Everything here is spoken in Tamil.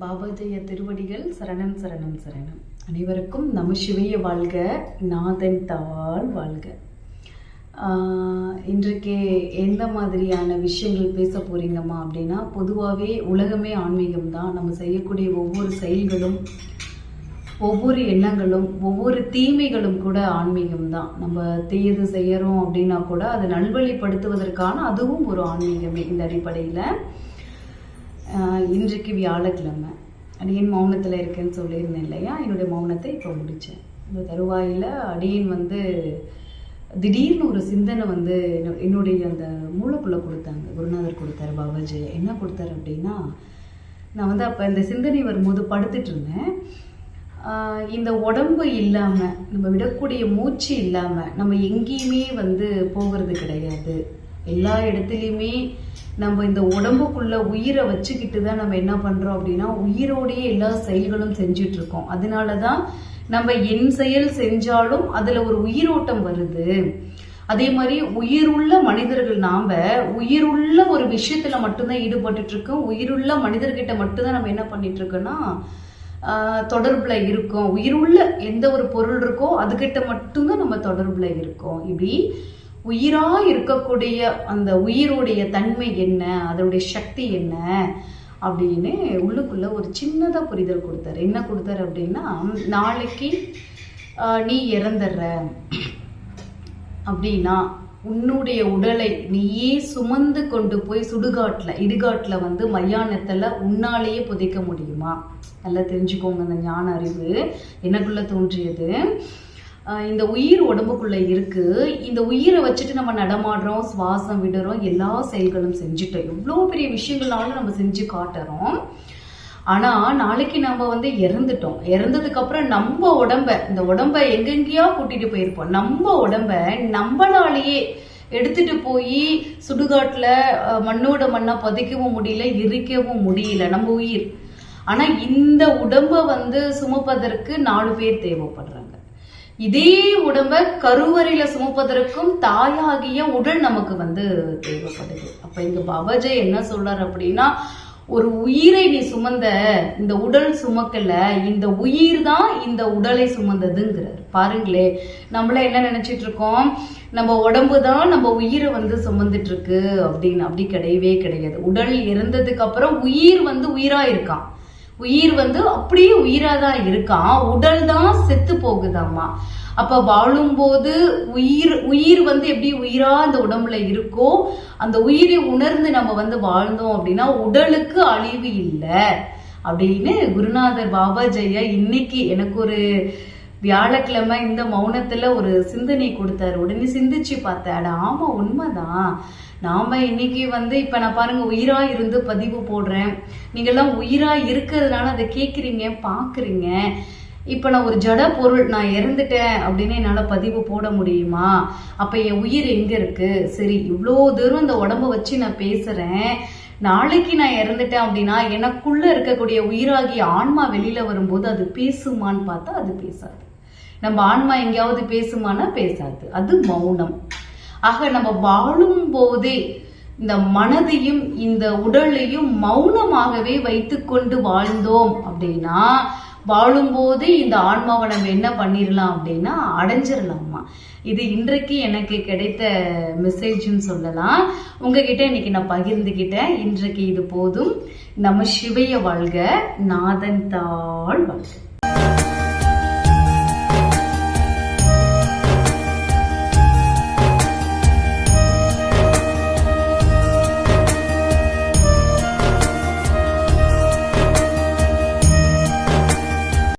பாபாஜய திருவடிகள் சரணம் சரணம் சரணம். அனைவருக்கும் நம சிவைய வாழ்க நாதன் தாழ் வாழ்க. இன்றைக்கே இன்றைக்கு எந்த மாதிரியான விஷயங்கள் பேச போறீங்கம்மா அப்படின்னா பொதுவாகவே உலகமே ஆன்மீகம் தான். நம்ம செய்யக்கூடிய ஒவ்வொரு செயல்களும் ஒவ்வொரு எண்ணங்களும் ஒவ்வொரு தீமைகளும் கூட ஆன்மீகம் தான். நம்ம தீயது செய்யறோம் அப்படின்னா கூட அதை நல்வழிப்படுத்துவதற்கான அதுவும் ஒரு ஆன்மீகமே இந்த அடிப்படையில். இன்றைக்கு வியாழக்கிழமை. அடியின் மௌனத்தில் இருக்கேன்னு சொல்லியிருந்தேன் இல்லையா? என்னுடைய மௌனத்தை இப்போ முடித்தேன் இந்த தருவாயில் அடியின் வந்து திடீர்னு ஒரு சிந்தனை வந்து என்னுடைய அந்த மூளைக்குள்ளே கொடுத்தாங்க. குருநாதர் கொடுத்தாரு பாபாஜி. என்ன கொடுத்தாரு அப்படின்னா நான் வந்து அப்போ இந்த சிந்தனை வரும்போது படுத்துட்டு இருந்தேன். இந்த உடம்பு இல்லாமல் நம்ம விடக்கூடிய மூச்சு இல்லாமல் நம்ம எங்கேயுமே வந்து போகிறது கிடையாது. எல்லா இடத்துலையுமே நம்ம இந்த உடம்புக்குள்ள உயிரை வச்சுக்கிட்டு தான் நம்ம என்ன பண்ணுறோம் அப்படின்னா உயிரோடையே எல்லா செயல்களும் செஞ்சுட்டு இருக்கோம் அதனால தான் நம்ம என் செயல் செஞ்சாலும் அதில் ஒரு உயிரோட்டம் வருது. அதே மாதிரி உயிருள்ள மனிதர்கள் நாம உயிருள்ள ஒரு விஷயத்துல மட்டும்தான் ஈடுபட்டு இருக்கோம் உயிருள்ள மனிதர்கிட்ட மட்டும்தான் நம்ம என்ன பண்ணிட்டு இருக்கோம்னா தொடர்புல இருக்கோம். உயிருள்ள எந்த ஒரு பொருள் இருக்கோ அதுகிட்ட மட்டும்தான் நம்ம தொடர்புல இருக்கோம். இப்படி உயிரா இருக்கக்கூடிய அந்த உயிருடைய தன்மை என்ன? அதனுடைய சக்தி என்ன? அப்படின்னு உள்ளுக்குள்ள ஒரு சின்னதா புரிதல் கொடுத்தாரு. என்ன கொடுத்தாரு அப்படின்னா நாளைக்கு ஆஹ், நீ இறந்துடுற அப்படின்னா உன்னுடைய உடலை நீயே சுமந்து கொண்டு போய் சுடுகாட்டில் இடுகாட்டில் வந்து மையானத்துல உன்னாலேயே புதைக்க முடியுமா? நல்லா தெரிஞ்சுக்கோங்க அந்த ஞான அறிவு. எனக்குள்ள தோன்றியது. இந்த உயிர் உடம்புக்குள்ள இருக்கு. இந்த உயிரை வச்சுட்டு நம்ம நடமாடுறோம் சுவாசம் விடுறோம் எல்லா செயல்களும் செஞ்சுட்டோம் எவ்வளோ பெரிய விஷயங்கள்னாலும் நம்ம செஞ்சு காட்டுறோம். ஆனா நாளைக்கு நம்ம வந்து இறந்துட்டோம். இறந்ததுக்கு அப்புறம் நம்ம உடம்ப இந்த உடம்ப எங்கெங்கேயோ கூட்டிட்டு போயிருப்போம். நம்ம உடம்ப நம்மளாலேயே எடுத்துட்டு போய் சுடுகாட்டுல மண்ணோட மண்ணா புதைக்கவும் முடியல எரிக்கவும் முடியல நம்ம உயிர். ஆனா இந்த உடம்ப வந்து சுமப்பதற்கு நாலு பேர் தேவைப்படுறாங்க. இதே உடம்ப கருவறையில சுமப்பதற்கும் தாயாகிய உடல் நமக்கு வந்து தேவைப்படுது. அப்ப இங்க பாபாஜி என்ன சொல்றாரு அப்படின்னா ஒரு உயிரை நீ சுமந்த இந்த உடல் சுமக்கல இந்த உயிர் தான் இந்த உடலை சுமந்ததுங்கிறார். பாருங்களே நம்மள என்ன நினைச்சிட்டு இருக்கோம்? நம்ம உடம்பு தான் நம்ம உயிரை வந்து சுமந்துட்டு இருக்கு அப்படின்னு அப்படி கிடையவே கிடையாது. உடல் இறந்ததுக்கு அப்புறம் உயிர் வந்து உயிரா இருக்கான். உயிர் வந்து அப்படியே உயிரா தான் இருக்கான். உடல் தான் செத்து போகுதாம்மா. அப்ப வாழும்போது உயிர் உயிர் வந்து எப்படி உயிரா அந்த உடம்புல இருக்கோ அந்த உயிரை உணர்ந்து நம்ம வந்து வாழ்ந்தோம் அப்படின்னா உடலுக்கு அழிவு இல்லை. அப்படின்னு குருநாதர் பாபா ஜெயா இன்னைக்கு எனக்கு ஒரு வியாழக்கிழமை இந்த மௌனத்துல ஒரு சிந்தனை கொடுத்தாரு. உடனே சிந்திச்சு பார்த்தேன். அட ஆமா உண்மைதான். நாம இன்னைக்கு வந்து இப்ப நான் பாருங்க உயிரா இருந்து பதிவு போடுறேன். நீங்கெல்லாம் உயிரா இருக்கிறதுனால அதை கேக்குறீங்க பாக்குறீங்க. இப்ப நான் ஒரு ஜட பொருள் நான் இறந்துட்டேன் அப்படின்னு என்னால பதிவு போட முடியுமா? அப்ப என் உயிர் எங்க இருக்கு? சரி இவ்வளோ தூரம் இந்த உடம்ப வச்சு நான் பேசுறேன். நாளைக்கு நான் இறந்துட்டேன் அப்படின்னா எனக்குள்ள இருக்கக்கூடிய உயிராகிய ஆன்மா வெளியில வரும்போது அது பேசுமான்னு பார்த்தா அது பேசாது. நம்ம ஆன்மா எங்கேயாவது பேசுமானா பேசாது. அது மௌனம். ஆக நம்ம வாழும் போதே இந்த மனதையும் இந்த உடலையும் மௌனமாகவே வைத்துக்கொண்டு வாழ்ந்தோம் அப்படின்னா வாழும்போது இந்த ஆன்மாவை நம்ம என்ன பண்ணிடலாம் அப்படின்னா அடைஞ்சிடலாமா இது இன்றைக்கு எனக்கு கிடைத்த மெசேஜ்னு சொல்லலாம். உங்ககிட்ட இன்னைக்கு நான் பகிர்ந்துக்கிட்டேன் இன்றைக்கு இது போதும். நம்ம சிவைய வாழ்க. நாதன் தாழ் வாழ்க.